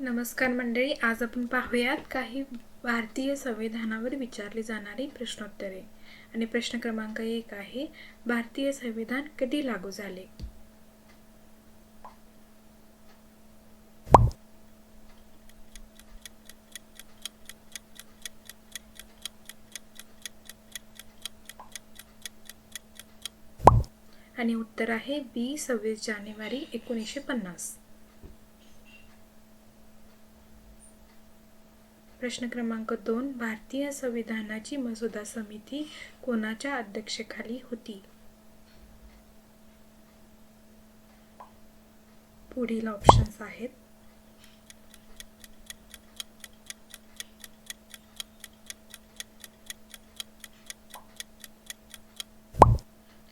नमस्कार मंडळी आज आपण पाहूयात काही भारतीय संविधानावर विचारली जाणारी प्रश्नोत्तरे. आणि प्रश्न क्रमांक एक आहे भारतीय संविधान कधी लागू झाले? आणि उत्तर आहे बी सव्वीस जानेवारी एकोणीसशे पन्नास. प्रश्न क्रमांक दोन भारतीय संविधानाची मसुदा समिती कोणाच्या अध्यक्षेखाली होती? पुढील ऑप्शन्स आहेत.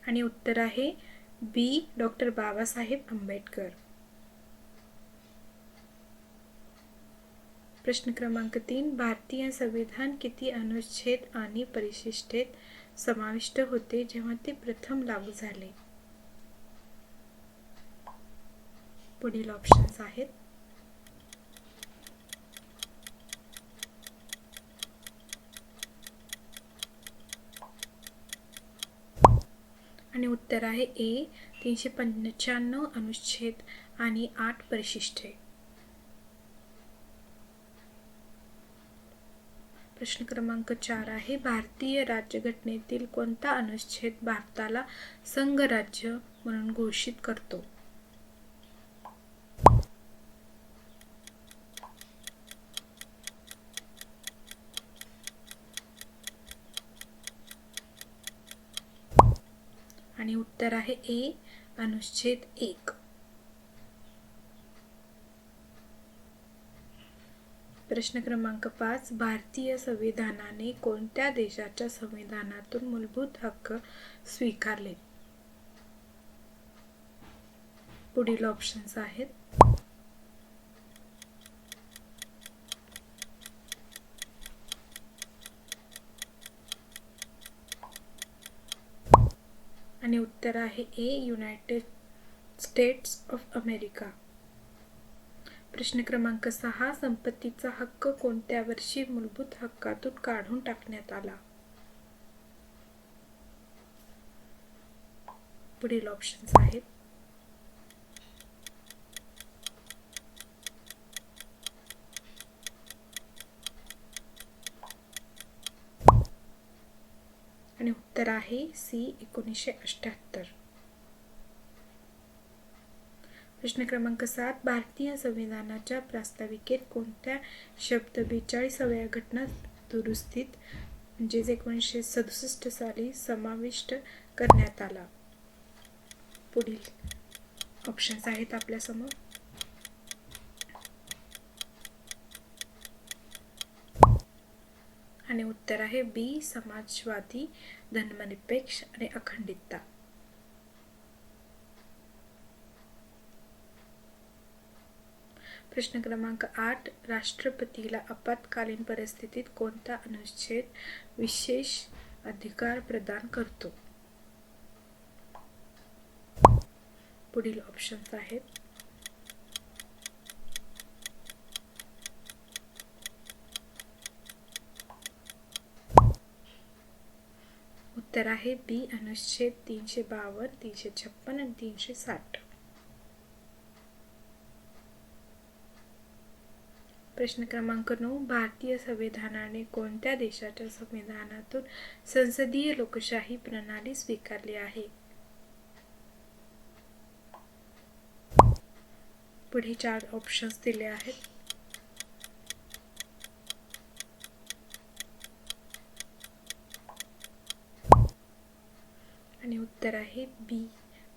आणि उत्तर आहे बी डॉक्टर बाबासाहेब आंबेडकर. प्रश्न क्रमांक तीन भारतीय संविधान किती अनुच्छेद आणि परिशिष्टेत समाविष्ट होते जेव्हा ते प्रथम लागू झाले? पुढील ऑप्शन्स आहेत. आणि उत्तर आहे ए तीनशे पंच्याण्णव अनुच्छेद आणि आठ परिशिष्टे. प्रश्न क्रमांक चार आहे भारतीय राज्यघटनेतील कोणता अनुच्छेद भारताला संघराज्य म्हणून घोषित करतो? आणि उत्तर आहे ए अनुच्छेद एक. प्रश्न क्रमांक पाच भारतीय संविधानाने कोणत्या देशाच्या संविधानातून मूलभूत हक्क स्वीकारले? पुढील ऑप्शन्स आहेत. आणि उत्तर आहे A United States of America प्रश्न क्रमांक सहा संपत्तीचा हक्क कोणत्या वर्षी मूलभूत हक्कातून काढून टाकण्यात आला? पुढील ऑप्शन्स आहेत. आणि उत्तर आहे सी एकोणीसशे अठ्याहत्तर प्रश्न क्रमांक सात भारतीय संविधानाच्या प्रास्ताविकेत कोणत्या शब्द बेचाळीसाव्या घटना दुरुस्तीत म्हणजेच एकोणीसशे सदुसष्ट साली समाविष्ट करण्यात आला? पुढील ऑप्शन्स आहेत आपल्यासमोर. आणि उत्तर आहे बी समाजवादी धर्मनिरपेक्ष आणि अखंडितता. प्रश्न क्रमांक आठ राष्ट्रपतीला आपत्कालीन परिस्थितीत कोणता अनुच्छेद विशेष अधिकार प्रदान करतो? पुढील ऑप्शन्स आहेत. उत्तर आहे बी अनुच्छेद तीनशे बावन्न तीनशे छप्पन आणि तीनशे साठ. प्रश्न क्रमांक नऊ भारतीय संविधानाने कोणत्या देशाच्या संविधानातून संसदीय लोकशाही प्रणाली स्वीकारली आहे? पुढे चार ऑप्शन्स दिले आहेत. आणि उत्तर आहे बी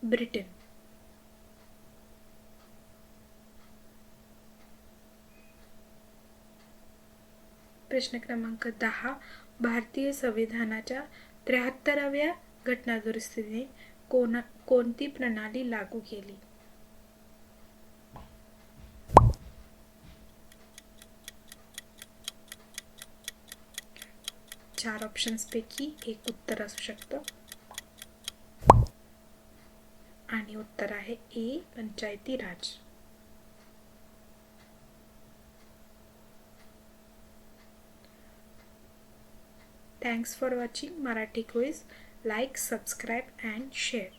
ब्रिटन. प्रश्न क्रमांक दहा भारतीय संविधानाच्या त्र्याहत्तराव्या घटनादुरुस्तीने कोणा कोणती प्रणाली लागू केली? चार ऑप्शन्सपैकी एक उत्तर असू शकतं. आणि उत्तर आहे ए पंचायती राज. Thanks for watching Marathi Quiz. Like, subscribe and share.